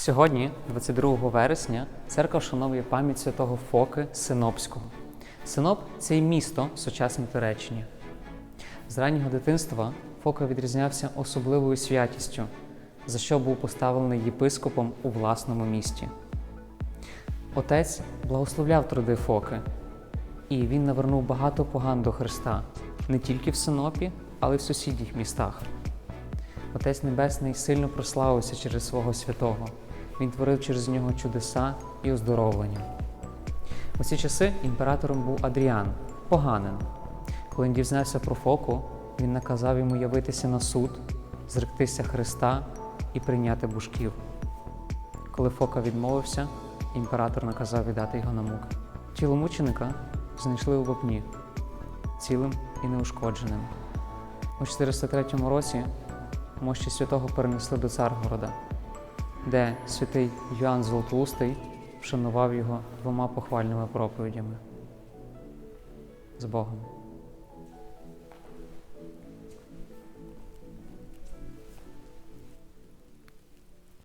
Сьогодні, 22 вересня, церква вшановує пам'ять святого Фоки Синопського. Синоп це і місто в сучасній Туреччині. З раннього дитинства Фока відрізнявся особливою святістю, за що був поставлений єпископом у власному місті. Отець благословляв труди Фоки, і він навернув багато поган до Христа не тільки в Синопі, але й в сусідніх містах. Отець Небесний сильно прославився через свого святого. Він творив через нього чудеса і оздоровлення. У ці часи імператором був Адріан, поганин. Коли він дізнався про Фоку, він наказав йому явитися на суд, зректися Христа і прийняти бушків. Коли Фока відмовився, імператор наказав віддати його на муки. Тіло мученика знайшли у вапні, цілим і неушкодженим. У 403 році мощі святого перенесли до Царгорода, де святий Йоанн Золотоустий вшанував його двома похвальними проповідями. З Богом.